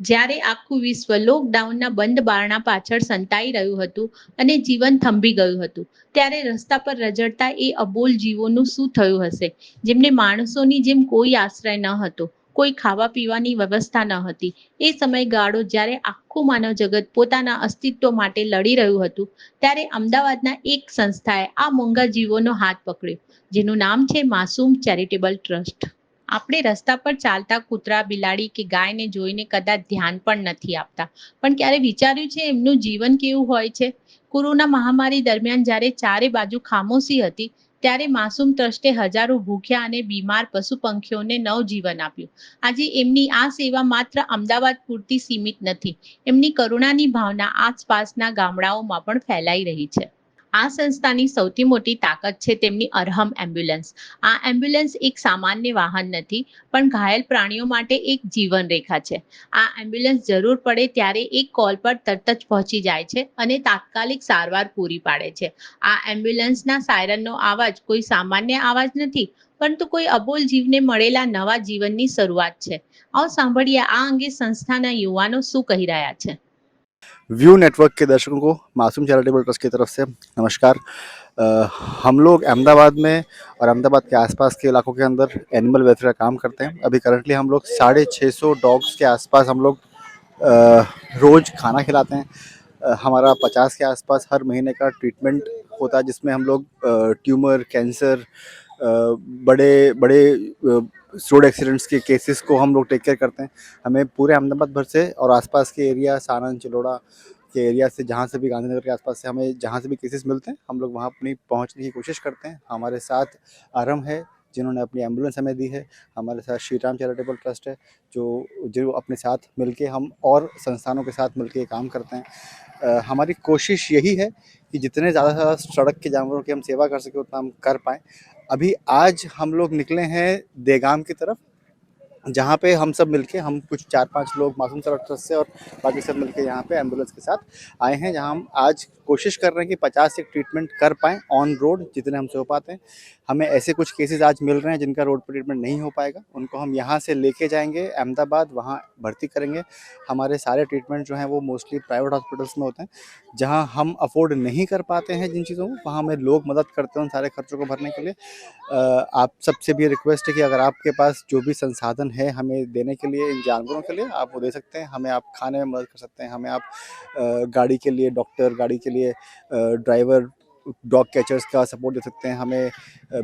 જ્યારે આખું વિશ્વ લોકડાઉનના બંધ બારણા પાછળ સંતાઈ રહ્યું હતું અને જીવન થંભી ગયું હતું, ત્યારે રસ્તા પર રજડતા એ અબોલ જીવોનું શું થયું હશે? જેમને માણસોની જેમ કોઈ આશ્રય ન હતો, કોઈ ખાવા પીવાની વ્યવસ્થા ન હતી. એ સમયગાળો જ્યારે આખું માનવ જગત પોતાના અસ્તિત્વ માટે લડી રહ્યું હતું, ત્યારે અમદાવાદના એક સંસ્થાએ આ મોંઘા જીવોનો હાથ પકડ્યો, જેનું નામ છે માસૂમ ચેરિટેબલ ટ્રસ્ટ. આપણે રસ્તા પર ચાલતા કૂતરા, બિલાડી કે ગાયને જોઈને કદાચ ધ્યાન પણ નથી આપતા. પણ ક્યારે વિચાર્યું છે એમનું જીવન કેવું હોય છે? કોરોના મહામારી દરમિયાન જ્યારે ચારે બાજુ ખામોશી હતી, ત્યારે માસૂમ ટ્રસ્ટે હજારો ભૂખ્યા અને બીમાર પશુ પંખીઓને નવજીવન આપ્યું. આજે એમની આ સેવા માત્ર અમદાવાદ પૂરતી સીમિત નથી, એમની કરુણાની ભાવના આસપાસના ગામડાઓમાં પણ ફેલાઈ રહી છે. આ સંસ્થાની સૌથી મોટી તાકાત છે તેમની અરહમ એમ્બ્યુલન્સ. આ એમ્બ્યુલન્સ એક સામાન્ય વાહન નથી, પણ ઘાયલ પ્રાણીઓ માટે એક જીવન રેખા છે. આ એમ્બ્યુલન્સ જરૂર પડે ત્યારે એક કોલ પર તરત જ પહોંચી જાય છે અને તાત્કાલિક સારવાર પૂરી પાડે છે. આ એમ્બ્યુલન્સના સાયરનનો અવાજ કોઈ સામાન્ય અવાજ નથી, પરંતુ કોઈ અબોલ જીવને મળેલા નવા જીવનની શરૂઆત છે. આવો સાંભળીએ આ અંગે સંસ્થાના યુવાનો શું કહી રહ્યા છે. व्यू नेटवर्क के दर्शकों को मासूम चैरिटेबल ट्रस्ट की तरफ़ से नमस्कार। अ, हम लोग अहमदाबाद में और अहमदाबाद के आसपास के इलाकों के अंदर एनिमल वेलफेयर काम करते हैं। अभी करंटली हम लोग साढ़े छः सौ डॉग्स के आसपास हम लोग रोज़ खाना खिलाते हैं। अ, हमारा पचास के आसपास हर महीने का ट्रीटमेंट होता है जिसमें हम लोग ट्यूमर कैंसर बड़े बड़े रोड एक्सीडेंट्स के केसेस को हम लोग टेक केयर करते हैं। हमें पूरे अहमदाबाद भर से और आसपास के एरिया सारण चिलोड़ा के एरिया से जहाँ से भी गांधीनगर के आसपास से हमें जहाँ से भी केसेस मिलते हैं हम लोग वहाँ अपनी पहुँचने की कोशिश करते हैं। हमारे साथ आरम है जिन्होंने अपनी एंबुलेंस हमें दी है। हमारे साथ श्री राम चैरिटेबल ट्रस्ट है जो जो अपने साथ मिलके हम और संस्थानों के साथ मिलके काम करते हैं। अ, हमारी कोशिश यही है कि जितने ज़्यादा से ज़्यादा सड़क के जानवरों की हम सेवा कर सकें, उतना हम कर पाएँ। अभी आज हम लोग निकले हैं देगाम की तरफ़। जहाँ पे हम सब मिलके, हम कुछ चार पाँच लोग मासूम सड़क ट्रस्ट से और बाकी सब मिलके यहाँ पे एंबुलेंस के साथ आए हैं, जहाँ हम आज कोशिश कर रहे हैं कि 50 एक ट्रीटमेंट कर पाएँ ऑन रोड जितने हमसे हो पाते हैं। हमें ऐसे कुछ केसेस आज मिल रहे हैं जिनका रोड पर ट्रीटमेंट नहीं हो पाएगा। उनको हम यहाँ से लेके जाएँगे, अहमदाबाद वहाँ भर्ती करेंगे। हमारे सारे ट्रीटमेंट जो हैं वो मोस्टली प्राइवेट हॉस्पिटल्स में होते हैं। जहाँ हम अफोर्ड नहीं कर पाते हैं जिन चीज़ों को, वहाँ हमें लोग मदद करते हैं उन सारे खर्चों को भरने के लिए। आप सबसे भी रिक्वेस्ट है कि अगर आपके पास जो भी संसाधन है हमें देने के लिए, इन जानवरों के लिए, आप वो दे सकते हैं। हमें आप खाने में मदद कर सकते हैं। हमें आप गाड़ी के लिए, डॉक्टर, गाड़ी के लिए ड्राइवर, डॉग कैचर्स का सपोर्ट दे सकते हैं। हमें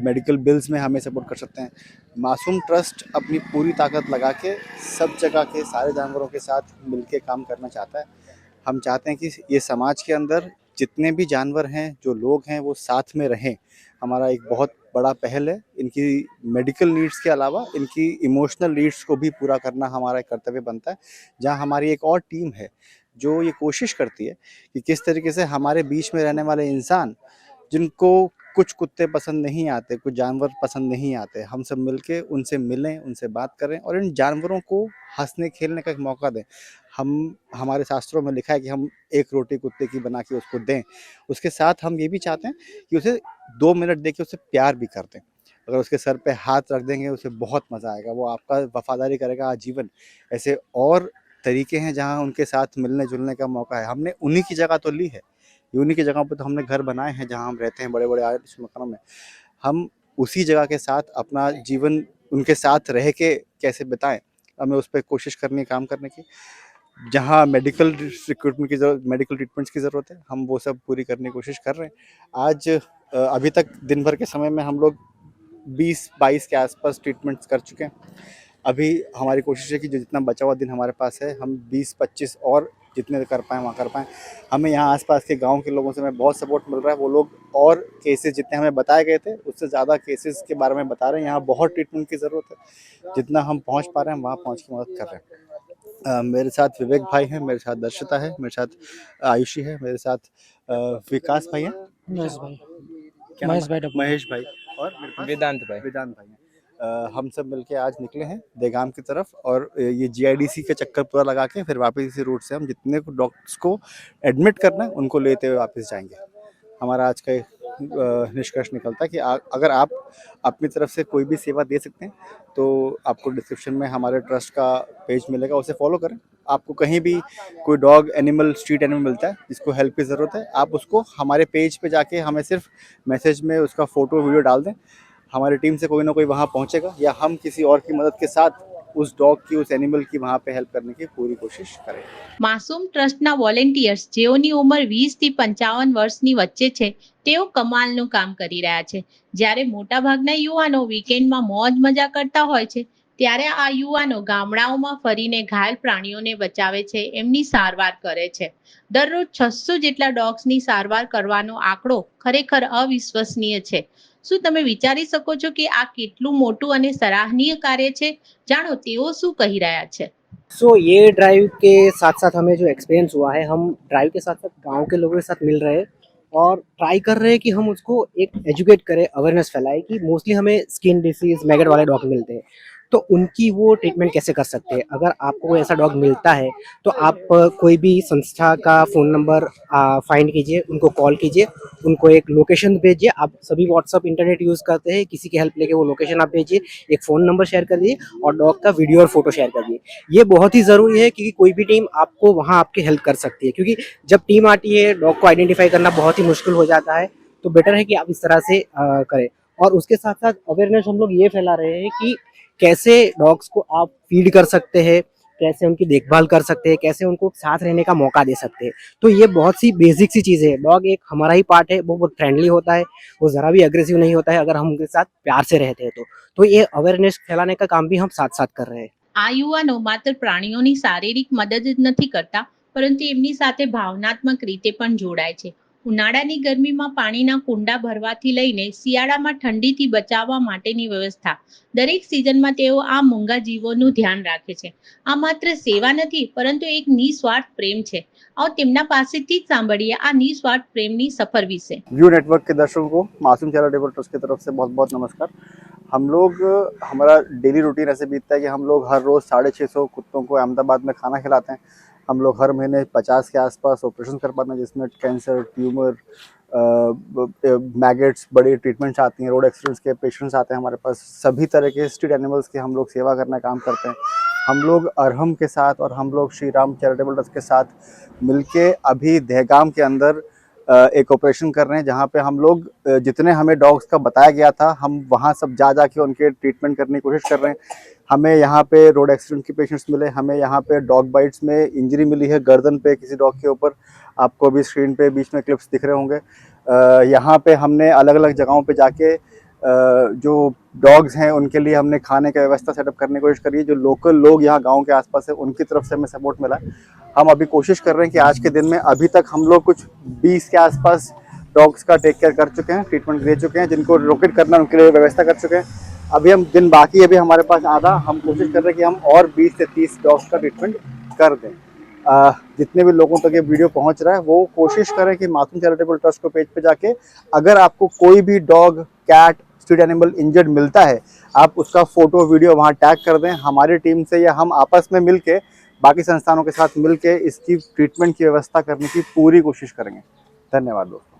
मेडिकल बिल्स में हमें सपोर्ट कर सकते हैं। मासूम ट्रस्ट अपनी पूरी ताकत लगा के, सब जगह के, सारे जानवरों के साथ मिलके काम करना चाहता है। हम चाहते हैं कि ये समाज के अंदर जितने भी जानवर हैं, जो लोग हैं, वो साथ में रहें। हमारा एक बहुत बड़ा पहल है। इनकी मेडिकल नीड्स के अलावा इनकी इमोशनल नीड्स को भी पूरा करना हमारा कर्तव्य बनता है। जहाँ हमारी एक और टीम है, जो ये कोशिश करती है कि किस तरीके से हमारे बीच में रहने वाले इंसान, जिनको कुछ कुत्ते पसंद नहीं आते, कुछ जानवर पसंद नहीं आते, हम सब मिलके उनसे मिलें, उनसे बात करें और इन जानवरों को हंसने, खेलने का एक मौका दें। हम, हमारे शास्त्रों में लिखा है कि हम एक रोटी कुत्ते की बना के उसको दें। उसके साथ हम ये भी चाहते हैं कि उसे दो मिनट दे के उसे प्यार भी कर दें। अगर उसके सर पे हाथ रख देंगे, उसे बहुत मज़ा आएगा। वो आपका वफादारी करेगा आजीवन। ऐसे और तरीके हैं जहाँ उनके साथ मिलने जुलने का मौका है। हमने उन्हीं की जगह तो ली है। उन्हीं की जगह पर तो हमने घर बनाए हैं जहाँ हम रहते हैं बड़े बड़े आलिश मकानों में। हम उसी जगह के साथ अपना जीवन उनके साथ रह के कैसे बिताएँ, हमें उस पर कोशिश करनी काम करने की। जहाँ मेडिकल रिक्रूटमेंट की ज़रूरत मेडिकल ट्रीटमेंट्स की ज़रूरत है, हम वो सब पूरी करने की कोशिश कर रहे हैं। आज अभी तक दिन भर के समय में हम लोग 20-22 के आसपास ट्रीटमेंट्स कर चुके हैं। अभी हमारी कोशिश है कि जो जितना बचा हुआ दिन हमारे पास है, हम 20-25 और जितने कर पाएँ, वहाँ कर पाएँ। हमें यहाँ आसपास के गाँव के लोगों से हमें बहुत सपोर्ट मिल रहा है। वो लोग और केसेस जितने हमें बताए गए थे, उससे ज़्यादा केसेस के बारे में बता रहे हैं। यहाँ बहुत ट्रीटमेंट की ज़रूरत है। जितना हम पहुँच पा रहे हैं वहाँ पहुँच के मदद कर रहे हैं। मेरे साथ विवेक भाई हैं मेरे साथ दर्शिता है मेरे साथ आयुषी है मेरे साथ विकास भाई हैं। महेश भाई। क्या महेश? भाई महेश भाई। और वेदांत भाई। वेदांत भाई हैं। अ, हम सब मिलके आज निकले हैं देगाम की तरफ़ और ये जीआईडीसी के चक्कर पूरा लगा के फिर वापस इसी रूट से हम जितने को डॉक्टर्स को एडमिट करना है उनको लेते हुए वापस जाएँगे। हमारा आज का निष्कर्ष निकलता है कि आ, अगर आप अपनी तरफ़ से कोई भी सेवा दे सकते हैं तो आपको डिस्क्रिप्शन में हमारे ट्रस्ट का पेज मिलेगा उसे फॉलो करें। आपको कहीं भी कोई डॉग एनिमल स्ट्रीट एनिमल मिलता है जिसको हेल्प की ज़रूरत है आप उसको हमारे पेज पे जाके हमें सिर्फ़ मैसेज में उसका फ़ोटो वीडियो डाल दें। हमारी टीम से कोई ना कोई वहाँ पहुँचेगा या हम किसी और की मदद के साथ उस डॉग की उस एनिमल की वहाँ पे हेल्प करने की पूरी कोशिश करें માસૂમ ટ્રસ્ટના વોલેન્ટિયર્સ જેઓની ઉંમર વીસ થી પંચાવન વર્ષની વચ્ચે છે તેઓ કમાલનું કામ કરી રહ્યા છે જ્યારે મોટાભાગના યુવાનો વીકેન્ડમાં મોજ મજા કરતા હોય છે ત્યારે આ યુવાનો ગામડાઓમાં ફરીને ઘાયલ પ્રાણીઓને બચાવે છે એમની સારવાર કરે છે દરરોજ છસો જેટલા ડોગ્સની સારવાર કરવાનો આંકડો ખરેખર અવિશ્વસનીય છે શું તમે વિચારી શકો છો કે આ કેટલું મોટું અને સરાહનીય કાર્ય છે જાણો તેઓ શું કહી રહ્યા છે सो ये ड्राइव के साथ साथ हमें जो एक्सपीरियंस हुआ है हम ड्राइव के साथ साथ गांव के लोगों के साथ मिल रहे हैं और ट्राई कर रहे हैं कि हम उसको एक एजुकेट करें अवेयरनेस फैलाए कि मोस्टली हमें स्किन डिसीज मैगट वाले डॉग मिलते हैं तो उनकी वो ट्रीटमेंट कैसे कर सकते हैं? अगर आपको कोई ऐसा डॉग मिलता है तो आप कोई भी संस्था का फ़ोन नंबर फाइंड कीजिए, उनको कॉल कीजिए, उनको एक लोकेशन भेजिए। आप सभी व्हाट्सअप इंटरनेट यूज़ करते हैं, किसी की हेल्प लेके वो लोकेशन आप भेजिए, एक फ़ोन नंबर शेयर कर दिए और डॉग का वीडियो और फ़ोटो शेयर कर दिए ये बहुत ही ज़रूरी है क्योंकि कोई भी टीम आपको वहाँ आपकी हेल्प कर सकती है, क्योंकि जब टीम आती है डॉग को आइडेंटिफाई करना बहुत ही मुश्किल हो जाता है तो बेटर है कि आप इस तरह से करें। और उसके साथ साथ अवेयरनेस हम लोग ये फैला रहे हैं कि कैसे डॉग्स को आप फीड कर सकते हैं कैसे उनकी देखभाल कर सकते हैं कैसे उनको साथ रहने का मौका दे सकते हैं तो ये बहुत सी बेसिक सी चीज़ें हैं डॉग एक हमारा ही पार्ट है वो बहुत फ्रेंडली होता है वो ज़रा भी अग्रेसिव नहीं होता है अगर हम उनके साथ प्यार से रहते हैं तो तो ये अवेयरनेस फैलाने का काम भी हम साथ साथ कर रहे हैं આ યુવાનો માત્ર પ્રાણીઓની શારીરિક મદદ જ નથી કરતા પરંતુ એમની સાથે ભાવનાત્મક રીતે પણ જોડાય છે ઉનાળાની ગરમીમાં પાણીના કુંડા ભરવાથી લઈને શિયાળામાં ઠંડીથી બચાવવા માટેની વ્યવસ્થા દરેક સિઝનમાં તેઓ આ મૂંગા જીવોનું ધ્યાન રાખે છે આ માત્ર સેવા નથી પરંતુ એક નિસ્વાર્થ પ્રેમ છે આવો તેમના પાસેથી જ સાંભળીએ આ નિસ્વાર્થ પ્રેમની સફર વિશે व्यू नेटवर्क के दर्शकों को मासूम चैरिटेबल ट्रस्ट की तरफ से बहुत बहुत नमस्कार हम लोग हमारा डेली रूटीन ऐसे बीतता है कि हम लोग हर रोज़ साढ़े छः सौ कुत्तों को अहमदाबाद में खाना खिलाते हैं हम लोग हर महीने पचास के आसपास ऑपरेशन कर पाते हैं, जिसमें कैंसर, ट्यूमर मैगेट्स, बड़ी ट्रीटमेंट्स आती हैं रोड एक्सीडेंट्स के पेशेंट्स आते हैं हमारे पास। सभी तरह के स्ट्रीट एनिमल्स की हम लोग सेवा करने काम करते हैं। हम लोग अरहम के साथ और हम लोग श्री राम चैरिटेबल ट्रस्ट के साथ मिलके अभी दहगाम के अंदर एक ऑपरेशन कर रहे हैं, जहाँ पे हम लोग जितने हमें डॉग्स का बताया गया था, हम वहाँ सब जा जा के उनके ट्रीटमेंट करने की कोशिश कर रहे हैं। हमें यहाँ पे रोड एक्सीडेंट के पेशेंट्स मिले, हमें यहाँ पे डॉग बाइट्स में इंजरी मिली है गर्दन पे किसी डॉग के ऊपर। आपको अभी स्क्रीन पे बीच में क्लिप्स दिख रहे होंगे। यहाँ पे हमने अलग अलग जगहों पे जाके जो डॉग्स हैं, उनके लिए हमने खाने का व्यवस्था सेटअप करने की कोशिश करी है। जो लोकल लोग यहाँ गाँव के आसपास है, उनकी तरफ़ से हमें सपोर्ट मिला। हम अभी कोशिश कर रहे हैं कि आज के दिन में अभी तक हम लोग कुछ 20 के आसपास डॉग्स का टेक केयर कर चुके हैं ट्रीटमेंट दे चुके हैं, जिनको रोकेट करना उनके लिए व्यवस्था कर चुके हैं। अभी हम दिन बाकी अभी हमारे पास आधा। हम कोशिश कर रहे हैं कि हम और 20 से 30 डॉग्स का ट्रीटमेंट कर दें। अ, जितने भी लोगों तक ये वीडियो पहुँच रहा है वो कोशिश करें कि मासूम चैरिटेबल ट्रस्ट को पेज पे जाके अगर आपको कोई भी dog cat street animal injured मिलता है आप उसका फ़ोटो वीडियो वहाँ टैग कर दें। हमारी टीम से या हम आपस में मिलके बाकी संस्थानों के साथ मिलके इसकी ट्रीटमेंट की व्यवस्था करने की पूरी कोशिश करेंगे। धन्यवाद दोस्तों।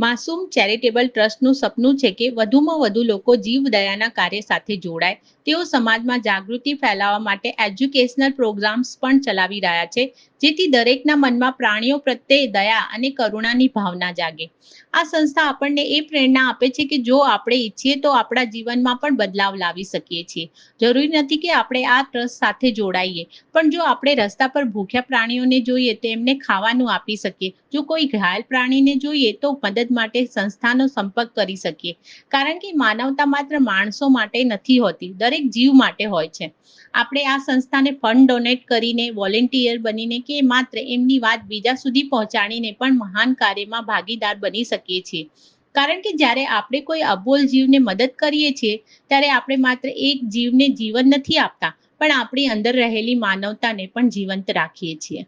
માસૂમ ચેરિટેબલ ટ્રસ્ટનું સપનું છે કે વધુમાં વધુ લોકો જીવદયાના કાર્ય સાથે જોડાય. તેઓ સમાજમાં જાગૃતિ ફેલાવવા માટે એજ્યુકેશનલ પ્રોગ્રામ્સ પણ ચલાવી રહ્યા છે, જેથી દરેકના મનમાં પ્રાણીઓ પ્રત્યે દયા અને કરુણાની ભાવના જાગે. આ સંસ્થા આપણને એ પ્રેરણા આપે છે કે જો આપણે ઈચ્છીએ તો આપણા જીવનમાં પણ બદલાવ લાવી શકીએ છીએ. જરૂરી નથી કે આપણે આ ટ્રસ્ટ સાથે જોડાઈએ, પણ જો આપણે રસ્તા પર ભૂખ્યા પ્રાણીઓને જોઈએ, તો એમને ખાવાનું આપી શકીએ. જો કોઈ ઘાયલ પ્રાણીને જોઈએ, તો મદદ માટે સંસ્થાનો સંપર્ક કરી શકીએ. કારણ કે માનવતા માત્ર માણસો માટે નથી હોતી દરેક જીવ માટે હોય છે. આપણે આ સંસ્થાને ફંડ ડોનેટ કરીને, વોલેન્ટિયર બનીને કે માત્ર એમની વાત બીજા સુધી પહોંચાડીને પણ મહાન કાર્યમાં ભાગીદાર બની શકીએ છીએ. કારણ કે જ્યારે આપણે કોઈ અબોલ જીવને મદદ કરીએ છીએ, ત્યારે આપણે માત્ર એક જીવને જીવન નથી આપતા, પણ આપણી અંદર રહેલી માનવતાને પણ જીવંત રાખીએ છીએ.